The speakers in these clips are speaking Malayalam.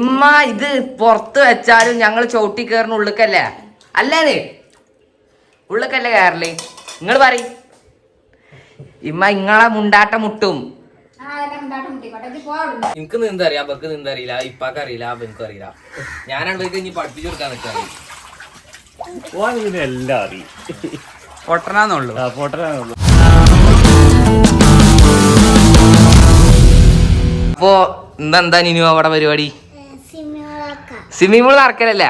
ഉമ്മ ഇത് പുറത്ത് വെച്ചാലും ഞങ്ങൾ ചവിട്ടി കയറുന്ന ഉള്ളിക്കല്ലേ? അല്ലേ ഉള്ളിക്കല്ലേ കയറല്ലേ നിങ്ങൾ പറയും. ഇമ്മ ഇങ്ങളെ മുണ്ടാട്ട മുട്ടും. എനിക്ക് നീന്തറിയാം ബക്ക് നീന്തറിയില്ല ഇപ്പാക്ക് അറിയില്ല ബെനക്കും അറിയില്ല. ഞാനാണ് ബക്ക് ഇനി പഠിപ്പിച്ചു കൊടുക്കാൻ നിൽക്കാൻ എല്ലാം അറിയും. പൊട്ടനാന്നുള്ളു. ആ പൊട്ടനാണുള്ളൂ അപ്പോ ഇന്നെന്താ നിനു അവിടെ പരിപാടി? സ്വിമ്മിംഗ് പൂൾ നടക്കലല്ല?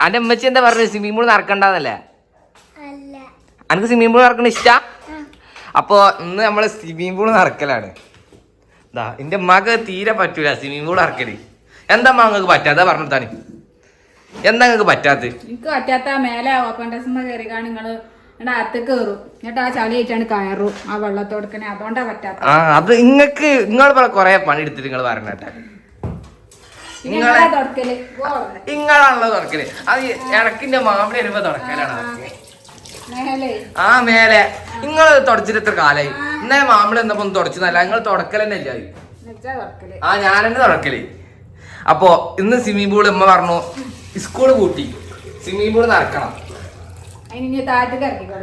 അന്റെ അമ്മച്ചി എന്താ പറഞ്ഞത്? സ്വിമ്മിംഗ് പൂൾ നടക്കണ്ടെന്നല്ലേ? അല്ല. അനക്ക് സ്വിമ്മിംഗ് പൂൾ നടക്കണ ഇഷ്ട? അപ്പോ ഇന്ന് നമ്മൾ സ്വിമ്മിംഗ് പൂൾ നടക്കലാണ്. ദാ എന്റെ ഉമ്മാക്ക് തീരെ പറ്റൂല സ്വിമ്മിംഗ് പൂൾ നടക്കൽ. എന്താ അമ്മ നിങ്ങൾക്ക് പറ്റാത്ത പറഞ്ഞിട്ടാണ് എന്താ നിങ്ങൾക്ക് പറ്റാത്ത? എനിക്ക് പറ്റാത്ത മേലെ ഓപ്പൺ കയറിക്കാണ് നിങ്ങൾ അകത്ത് കയറും എന്നിട്ട് ആ ചളി ആയിട്ടാണ് കയറും ആ വെള്ളത്തോടക്കനെ അതുകൊണ്ടാ പറ്റാത്ത. ആ അത് ഇങ്ങക്ക് നിങ്ങൾ കൊറേ പണി എടുത്തിട്ട് നിങ്ങൾ പറഞ്ഞിട്ടെ. ഗോൾ. ഇങ്ങളാണല്ലോ തുറക്കൽ. അത് ഇടക്കിന്റെ മാമിളി വരുമ്പോ തുറക്കലാണ് ആ. മേലെ. നിങ്ങൾ തുടച്ചിട്ട് എത്ര കാലായി. ഇന്നലെ മാമിളി എന്നപ്പോ ഒന്ന് തുടച്ചതല്ല നിങ്ങൾ തുടക്കൽ തന്നെ ഇല്ല എന്നുവെച്ചാ ആ ഞാൻ തന്നെ തുടക്കൽ അപ്പോ ഇന്ന് സ്വിമ്മിംഗ് പൂൾ ഉമ്മ പറഞ്ഞു സ്കൂൾ കൂട്ടി സ്വിമ്മിംഗ് പൂൾ നടക്കണം.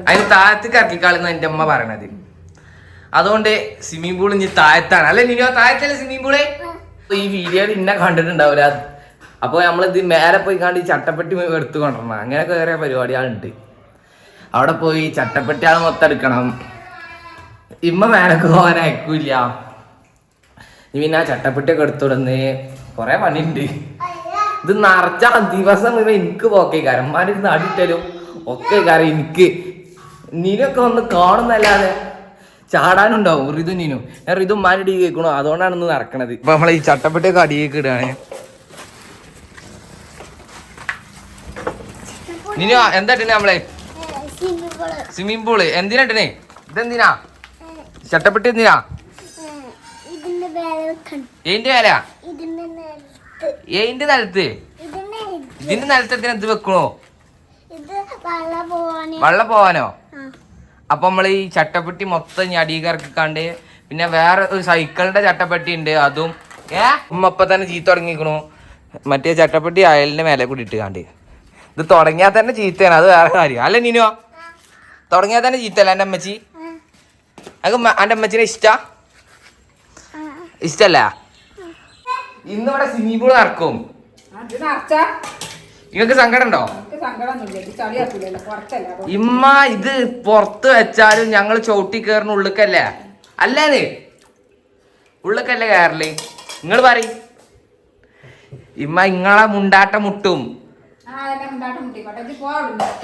അതിന് താഴത്തേക്ക് ഇറക്കിക്കാളെന്ന് എന്റെ അമ്മ പറയണത്. അതുകൊണ്ട് സ്വിമ്മിംഗ് പൂൾ ഇനി താഴത്താണ്. അല്ലെ നിനോ താഴത്തല്ലേ സ്വിമ്മിംഗ് പൂൾ ഈ വീഡിയോയിൽ ഇന്നെ കണ്ടിട്ടുണ്ടാവില്ല അപ്പൊ നമ്മളിത് മേലെ പോയി കണ്ട് ഈ ചട്ടപ്പെട്ടി എടുത്തു കൊണ്ടുവരണം. അങ്ങനെയൊക്കെ വേറെ പരിപാടികളുണ്ട് അവിടെ പോയി ചട്ടപ്പെട്ടി ആൾ മൊത്തം എടുക്കണം. ഇമ്മ മേലക്ക് പോകാൻ അയക്കൂല പിന്നെ ആ ചട്ടപ്പെട്ടിയൊക്കെ എടുത്തുടന്ന് കൊറേ പണിയുണ്ട്. ഇത് നിറച്ച ദിവസം മുഴുവൻ എനിക്ക് പോക്കേ കാരന്മാരി നടിട്ടലും ഒക്കെ കാരം എനിക്ക്. നീനൊക്കെ ഒന്ന് കാണുന്നല്ലാതെ ചാടാനുണ്ടാവും ഋതു നീനു. ഞാൻ ഋതു മാനിടി കേൾക്കണു അതുകൊണ്ടാണ് ഇന്ന് നടക്കണത്. ഇപ്പൊ നമ്മളെ ഈ ചട്ടപ്പെട്ടിയൊക്കെ അടിയേക്ക് ഇടുകയാണ്. നീനു എന്താ ഇട്ടേ നമ്മളെ? സ്വിമ്മിംഗ് പൂൾ എന്തിനാ ഇട്ടേ ഇതെന്തിനാ? ചട്ടപ്പെട്ടി എന്തിനാ? എന്റെ വേല എന്റെ ഏതിന്റെ വില ഇതിന്റെ നിലത്ത്. ഇതിന്റെ ഇതിന്റെ നിലത്ത് എന്തിനാ ഇത് വെക്കണോ? ഇത് വെള്ള പോവാന്. വെള്ളം പോവാനോ? ആ. അപ്പൊ നമ്മൾ ഈ ചട്ടപ്പെട്ടി മൊത്തം ഇനി അടിയിൽ ഇറക്കിക്കാണ്ട് പിന്നെ വേറെ ഒരു സൈക്കിളിന്റെ ചട്ടപ്പെട്ടി ഉണ്ട് അതും ഏ? ഉമ്മ ഇപ്പൊ തന്നെ ചീത്ത തുടങ്ങിക്കണു. മറ്റേ ചട്ടപ്പെട്ടി അയലിന്റെ മേലെ കൂടി ഇട്ടുകാണ്ട്. ഇത് തുടങ്ങിയാൽ തന്നെ ചീത്തയാണ് അത് വേറെ കാര്യം. അല്ല നിനോ? തുടങ്ങിയാൽ തന്നെ ചീത്തല്ല എന്റെ അമ്മച്ചി അത് എന്റെ അമ്മച്ചിനെ ഇഷ്ടാ? ഇഷ്ടല്ല? ഇന്നിവിടെ സ്വിമ്മിംഗ് പൂൾ നടക്കും. നിങ്ങൾക്ക് സങ്കടം ഉണ്ടോ ഇമ്മ ഇത് പുറത്ത് വെച്ചാലും ഞങ്ങൾ ചവിട്ടി കയറുന്ന ഉള്ളിക്കല്ലേ? അല്ലേ ഉള്ളിക്കല്ലേ കയറൽ നിങ്ങൾ പറയും. ഇമ്മ ഇങ്ങളെ മുണ്ടാട്ട മുട്ടും.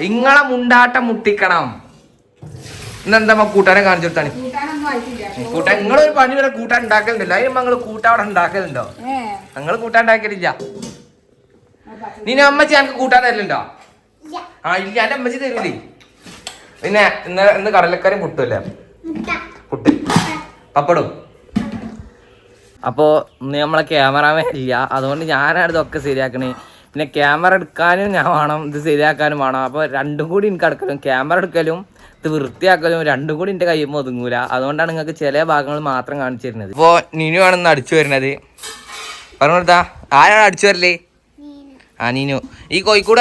ഇങ്ങളെ മുണ്ടാട്ട മുട്ടിക്കണം. ഇന്നെന്താ കൂട്ടാനെ കാണിച്ചു കൊടുത്താണ് കൂട്ടാൻ നിങ്ങളൊരു പണി വരെ കൂട്ടാൻ ഉണ്ടാക്കലുണ്ടല്ലോ. അതിന് നിങ്ങൾ കൂട്ടാൻ അവിടെ ഉണ്ടാക്കലുണ്ടോ? നിങ്ങൾ കൂട്ടാൻ ഉണ്ടാക്കലില്ല നീ അമ്മച്ചി എനിക്ക് കൂട്ടാൻ തരലുണ്ടോ? ആ ഇല്ല എന്റെ അമ്മച്ചി തരൂലേ. പിന്നെ ഇന്ന് ഇന്ന് കടലക്കാരും പുട്ടല്ലേ പുട്ട്. പപ്പടും. അപ്പോൾ ഇന്ന് നമ്മളെ ക്യാമറമേ ഇല്ല. അതുകൊണ്ട് ഞാനാണ് ഇതൊക്കെ ശരിയാക്കണേ. പിന്നെ ക്യാമറ എടുക്കാനും ഞാൻ വേണം ഇത് ശരിയാക്കാനും വേണം. അപ്പോൾ രണ്ടും കൂടി എനിക്ക് എടുക്കലും ക്യാമറ എടുക്കലും ഇത് വൃത്തിയാക്കലും രണ്ടും കൂടി എന്റെ കയ്യിൽ ഒതുങ്ങൂല. അതുകൊണ്ടാണ് നിങ്ങൾക്ക് ചില ഭാഗങ്ങൾ മാത്രം കാണിച്ചു തരുന്നത്. ഇപ്പോൾ നിനു ആണ് ഇന്ന് അടിച്ചു വരുന്നത്. പറഞ്ഞു കൊടുത്താ ആരാണ് അടിച്ചു വരല്ലേ മീന് ആ നീനു ഈ കോഴിക്കോട്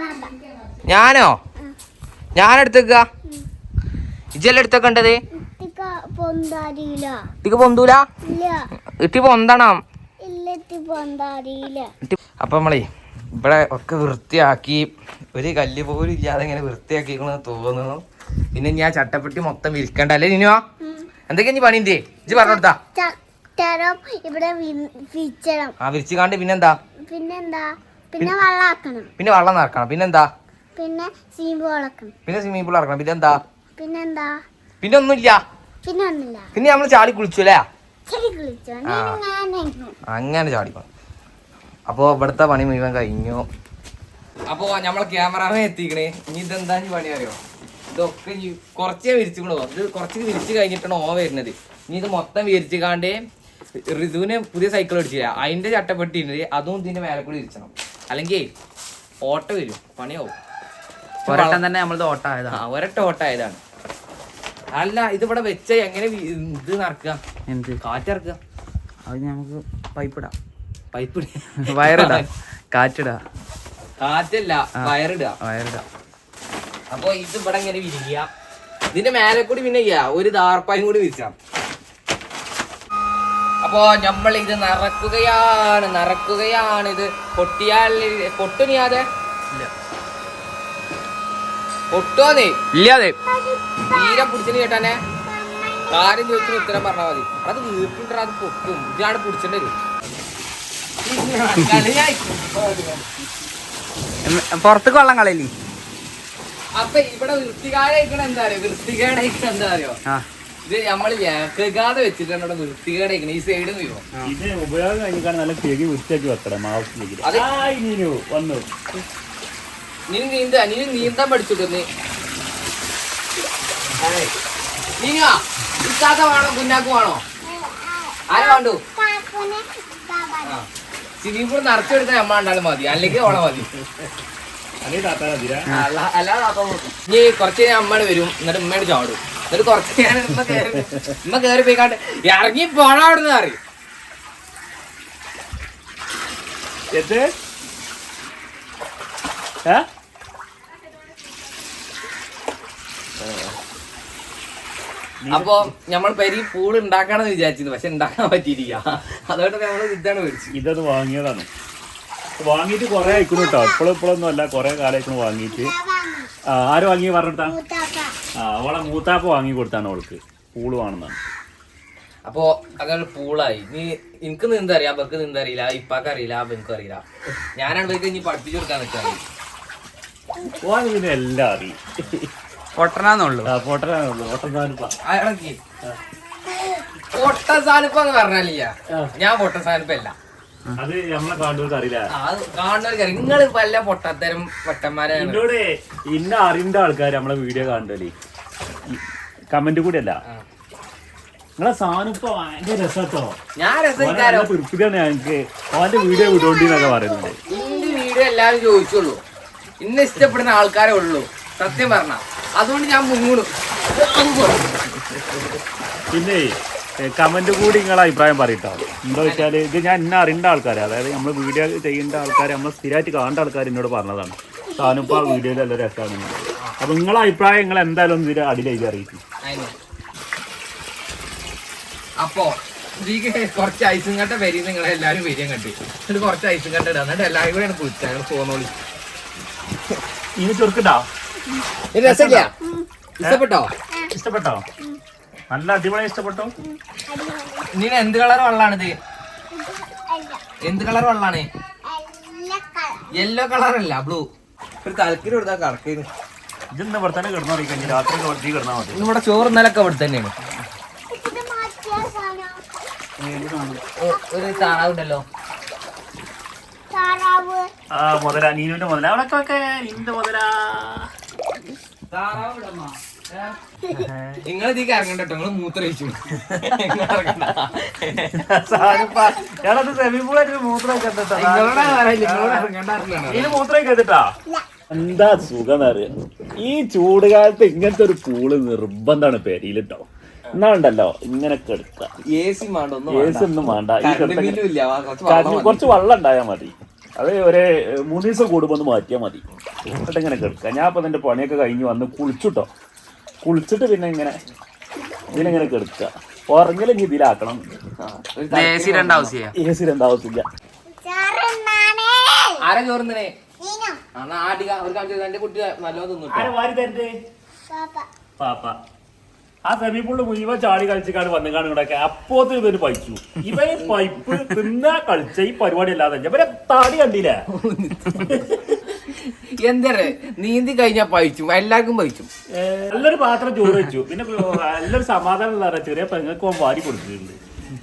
ബാബ ഞാനോ? ഞാനെടുത്തേക്ക ഇജല്ല എടുത്തേക്കണ്ടത്? ഇത്തിക്ക പൊന്തൂല? ഇട്ടി പൊന്തണം. അപ്പൊ നമ്മളേ ഇവിടെ ഒക്കെ വൃത്തിയാക്കി ഒരു കല്ല് പോലും ഇല്ലാതെ ഇങ്ങനെ വൃത്തിയാക്കിക്കണെന്ന് തോന്നുന്നു. പിന്നെ ഞാൻ ചട്ടപ്പെട്ടി മൊത്തം വിൽക്കണ്ട അല്ലേ നിനുവാ? എന്തൊക്കെയാ നീ പണിന്റെ ഇജ്ജ് പറഞ്ഞു ചട്ടരം ഇവിടെ വിരിച്ചണം ആ വിരിച്ചു കാണ്ട് പിന്നെന്താ? പിന്നെന്താ പിന്നെ വെള്ളാക്കണം. പിന്നെ വെള്ളം നിറക്കണം. പിന്നെന്താ? പിന്നെ സീമ്പ് വളക്കണം പിന്നെ സ്വിമ്മിംഗ് പൂൾ ഇറക്കണം. പിന്നെന്താ? പിന്നെന്താ? പിന്നെ ഒന്നുമില്ല. പിന്നെ ഒന്നുമില്ല പിന്നെ നമ്മൾ ചാടി കുളിച്ചു. അല്ലേ അങ്ങനെ ചാടിക്കണം അപ്പോൾ ഇവിടുത്തെ പണി മുഴുവൻ കഴിഞ്ഞു. അപ്പോൾ നമ്മളെ ക്യാമറാമേ എത്തിക്കണേ. ഇനി ഇതെന്താ പണി അറിയോ? ഇതൊക്കെ കുറച്ചേ കുറച്ചേ വിരിച്ചുക്കണോ ഇത് കുറച്ച് വിരിച്ച് കഴിഞ്ഞിട്ടാണ് ഓ വരുന്നത്. ഇനി ഇത് മൊത്തം വിരിച്ചു കാണ്ട് ഋതുവിന് പുതിയ സൈക്കിൾ അടിച്ചില്ല അതിന്റെ ചട്ടപ്പെട്ടി അതും ഇതിന്റെ മേലെ കൂടി ഇരിച്ചണം. അല്ലെങ്കിൽ ഓട്ട വരും. പണിയാവും. ഒരട്ടം തന്നെ നമ്മളത് ഓട്ട ആയതാണ് ഒരട്ട ഓട്ട ആയതാണ് അല്ല ഇതിവിടെ വെച്ച എങ്ങനെ ഇത് നടക്കുക എന്ത്? കാറ്റിറക്കുക അത് നമുക്ക് പൈപ്പിടാ പൈപ്പ് വയറിടാ. കാറ്റിടാ. കാറ്റല്ല വയറിടുക വയറിടാ. അപ്പൊ ഇത് ഇവിടെ ഇങ്ങനെ വിരിക്കുക ഇതിന്റെ മേലെ കൂടി പിന്നെ ഒരു ദാർപ്പായും കൂടി വിരിച്ചാം അപ്പോ നമ്മൾ ഇത് നിറക്കുകയാണ് നിറക്കുകയാണ് ഇത് പൊട്ടിയാൽ പൊട്ടുനിയാതെ പൊട്ടുവാന്നേ ഇല്ലാതെ തീരെ പിടിച്ചിന് കേട്ടാനെ? കാര്യം ചോദിച്ചിന് ഉത്തരം പറഞ്ഞാൽ മതി. അത് വീട്ടിൽ അത് പൊട്ടും. ഇതാണ് പിടിച്ചിട്ട് വരും പുറത്തേക്ക് വെള്ളം കളയില്ലേ? അപ്പൊ ഇവിടെ വൃത്തികേടായിക്കണ എന്താ അറിയോ? വൃത്തികേടായിക്കണ എന്താ അറിയോ? ആ. ഇത് നമ്മൾ കേൾക്കാതെ വെച്ചിട്ടാണ് ഇവിടെ ഈ സൈഡ് വീഴോ ഇത് ഉപയോഗം കഴിഞ്ഞാൽ നല്ല കേക്ക് വൃത്തിയാക്കി വെക്കണം ആവശ്യമില്ല അത് നീനു വന്നു. നീ നീന്ത നീ നീന്താൻ പഠിച്ചിട്ടു നീ? നീങ്ങ. ഇക്കാക്ക വേണോ കുഞ്ഞാക്ക് വേണോ? ആരെ വേണ്ടു? സ്വിമ്മിംഗ് പൂൾ നിറച്ചെടുത്താൽ അമ്മ ഉണ്ടാലും മതി അല്ലെങ്കിൽ ഓളെ മതി. അല്ല- അല്ലാതെ നീ ഇനി കുറച്ച് കഴിഞ്ഞാൽ അമ്മയുടെ വരും എന്നിട്ട് ഉമ്മയുടെ ചാടും. എന്നിട്ട് കുറച്ച് ഞാൻ ഉമ്മ കയറി പോയിക്കാണ്ട് ഇറങ്ങി അവിടെ നിന്ന് അറിയും എന്ത്? അപ്പൊ നമ്മൾ പെരി പൂൾ ഉണ്ടാക്കണം വിചാരിച്ചിരുന്നു. പക്ഷെ ഉണ്ടാക്കാൻ പറ്റിയില്ല അതുകൊണ്ട് നമ്മൾ ഇതാണ് മേടിച്ചു ഇതത് വാങ്ങിയതാണ്. വാങ്ങിയിട്ട് കുറെ ആയിക്കുന്നു കേട്ടോ ഇപ്പോഴും ഇപ്പോഴൊന്നും അല്ല കുറെ കാലം വാങ്ങിയിട്ട്. ആര് വാങ്ങി പറഞ്ഞിട്ടാ അവളെ മൂത്താപ്പ വാങ്ങി കൊടുത്താണ് അവൾക്ക്. പൂൾ വേണമെന്നാണ് അപ്പോ അങ്ങനെ പൂളായി. നീ എനിക്ക് നീന്ത അറിയാം അവർക്ക് നീന്ത അറിയില്ല ഇപ്പാക്ക് അറിയില്ല എനിക്കും അറിയില്ല. ഞാനാണ് പോയി ഇനി പഠിപ്പിച്ചു കൊടുക്കാൻ നിൽക്കാറ് ഓന് പിന്നെ എല്ലാം അറിയും. പൊട്ടനാന്നുള്ളു. ആ പറഞ്ഞാലില്ല. ഞാൻ പൊട്ട സാനിപ്പല്ല അത് നമ്മളെ കാണുന്നവർക്ക് അറിയില്ല. കാണുന്നവർക്ക് നിങ്ങൾ വല്ല പൊട്ടത്തരം പൊട്ടന്മാരെ എന്നോട് ഇന്ന അറിയുന്ന ആൾക്കാർ നമ്മളെ വീഡിയോ കാണണ്ടല്ലേ കമന്റ് കൂടി അല്ല നിങ്ങളെ സാധനം ഇപ്പൊ ഭയങ്കര രസട്ടോ ഞാൻ രസക്കാരോ തൃപ്തിയാണ് ഞങ്ങക്ക്. അവന്റെ വീഡിയോ വിടോണ്ടിന്നൊക്കെ പറയുന്നുണ്ട്. ഇന്റെ വീഡിയോ എല്ലാവരും ചോദിച്ചുള്ളൂ ഇന്നെ ഇഷ്ടപ്പെടുന്ന ആൾക്കാരെ ഉള്ളൂ. സത്യം പറഞ്ഞ. അതുകൊണ്ട് ഞാൻ മുങ്ങണു പിന്നെ കമന്റ് കൂടി നിങ്ങളെ അഭിപ്രായം പറയട്ടോ. എന്താ വെച്ചാൽ ഇത് ഞാൻ ഇന്ന അറിയേണ്ട ആൾക്കാർ അതായത് നമ്മൾ വീഡിയോ ചെയ്യേണ്ട ആൾക്കാർ നമ്മൾ സ്ഥിരമായിട്ട് കാണേണ്ട ആൾക്കാർ എന്നോട് പറഞ്ഞതാണ്. താനിപ്പോൾ ആ വീഡിയോയിൽ നല്ല രസമാണ് അപ്പൊ നിങ്ങളെ അഭിപ്രായം നിങ്ങൾ എന്തായാലും ഒന്ന് ഇതിൽ അടിയിലേക്ക് അറിയിക്കും. അപ്പോ ഇതിക്ക് കുറച്ച് ഐസും കട്ട വരി നിങ്ങൾ എല്ലാവരും വരികയും കണ്ടി. എന്നിട്ട് കുറച്ച് ഐസും കട്ട ഇടാം. എന്നിട്ട് എല്ലാവരും കൂടെ കുളിച്ചാൽ ഞങ്ങൾ പോന്നോളി. ഇനി ചെറുക്കട്ടോ രസമില്ല? ഇഷ്ടപ്പെട്ടോ? ഇഷ്ടപ്പെട്ടോ? നല്ല അടിപൊളി ഇഷ്ടപ്പെട്ടു. നീ എന്ത് കളർ വെള്ളാണിത്? എന്ത് കളർ വെള്ളാണ്? യെല്ലോ കളർ അല്ല ബ്ലൂ. ഒരു തലക്കിരി കൊടുത്താൽ കറക്കുന്നു ഇതിന്ന് ഇവിടെ തന്നെ കിടന്നു കഴിഞ്ഞാൽ രാത്രി കുറച്ച് കിടന്നാൽ മതി. ഇവിടെ ചോറ് ഇന്നലൊക്കെ ഇവിടെ തന്നെയാണ്. ഒരു താറാവുണ്ടല്ലോ. താറാവ്. ആ മുതല നീനുവിന്റെ മുതല. അവിടെ ഒക്കെ നിന്റെ മുതലാ. നിങ്ങൾ ഇതിക്ക് ഇറങ്ങണ്ട കേട്ടോ നിങ്ങൾ മൂത്രയിച്ചു ഞാനത് സെമി പൂളായിട്ട് മൂത്രമൊക്കെ മൂത്രമൊക്കെ എന്താ സുഖം അറിയാം. ഈ ചൂട് കാലത്ത് ഇങ്ങനത്തെ ഒരു പൂൾ നിർബന്ധമാണ് പെരിയിലിട്ടോ. എന്നാണ്ടല്ലോ ഇങ്ങനെ കിടക്കുക എ സി വേണ്ട ഒന്നും വേണ്ട കുറച്ച് വെള്ളം. ഉണ്ടായാൽ മതി. അത് ഒരു മൂന്ന് ദിവസം കൂടുമ്പോൾ ഒന്ന് മാറ്റിയാൽ മതി. എന്നിട്ട് ഇങ്ങനെ കിടക്കുക. ഞാൻ ഇപ്പം എന്റെ പണിയൊക്കെ കഴിഞ്ഞ് വന്ന് കുളിച്ചുട്ടോ. കുളിച്ചിട്ട് പിന്നെ ഇങ്ങനെ ഇതിലിങ്ങനെ കെടുക്കുക. ഉറങ്ങലും ഇനി ഇതിലാക്കണം. എ സി രണ്ട് ആവശ്യ എ സി ആരാ ചോറുന്നേ? എന്നാ ആടിക ഒരു കാണിച്ചു എന്റെ കുട്ടി നല്ലോ തിന്നു പാപ്പ. പാപ്പ. ആ മുഴുവൻ ചാടി കളിച്ചിക്കാണ് വന്നു കാണുകളൊക്കെ അപ്പോത്തിന് ഇവർ പൈച്ചു ഇവർ പൈപ്പ് തിന്നാ കളിച്ച ഈ പരിപാടി അല്ലാതെ ഇവരെ താടി കണ്ടില്ലേ? എന്താ നീന്തി കഴിഞ്ഞാ പഴിച്ചു. എല്ലാവർക്കും പഴിച്ചു. നല്ലൊരു പാത്രം ചോറ് വെച്ചു. പിന്നെ നല്ലൊരു സമാധാനം ചെറിയ പെങ്ങൾക്ക് വാരി കൊടുത്തിട്ടുണ്ട്.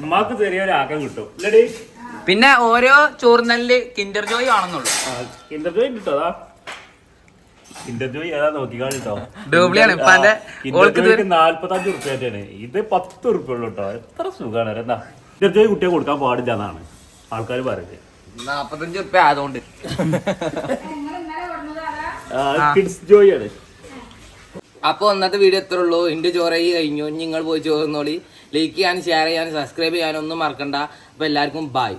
ഉമ്മാക്ക് ചെറിയൊരു ആക്കം കിട്ടും. ഇല്ലടി? പിന്നെ ഓരോ ചോറിനല്ല് കിൻഡർ ജോയ് ആണെന്നുള്ളു. കിൻഡർ കിട്ടോ അതാ. ഇന്റർജോയ് ഏതാ നോക്കിക്കാണ് കേട്ടോ. ഇപ്പൊ നാല്പത്തഞ്ച് ഇത് പത്ത് ഉള്ളൂ കേട്ടോ എത്ര സുഖമാണ് എന്താ ഇന്റർജോയ് കുട്ടിയെ കൊടുക്കാൻ പാടില്ല എന്നാണ് ആൾക്കാർ പറയുന്നത്. നാപ്പത്തഞ്ച് ആയതുകൊണ്ട്. കിഡ്സ് ജോയ് ആണ്. അപ്പോൾ ഇന്നത്തെ വീഡിയോ എത്ര ഉള്ളൂ. എന്റെ ചോറായി കഴിഞ്ഞു. നിങ്ങൾ പോയി ചോറുന്നോളി ലൈക്ക് ചെയ്യാനും ഷെയർ ചെയ്യാനും സബ്സ്ക്രൈബ് ചെയ്യാനും ഒന്നും മറക്കണ്ട. അപ്പൊ എല്ലാവർക്കും ബായ്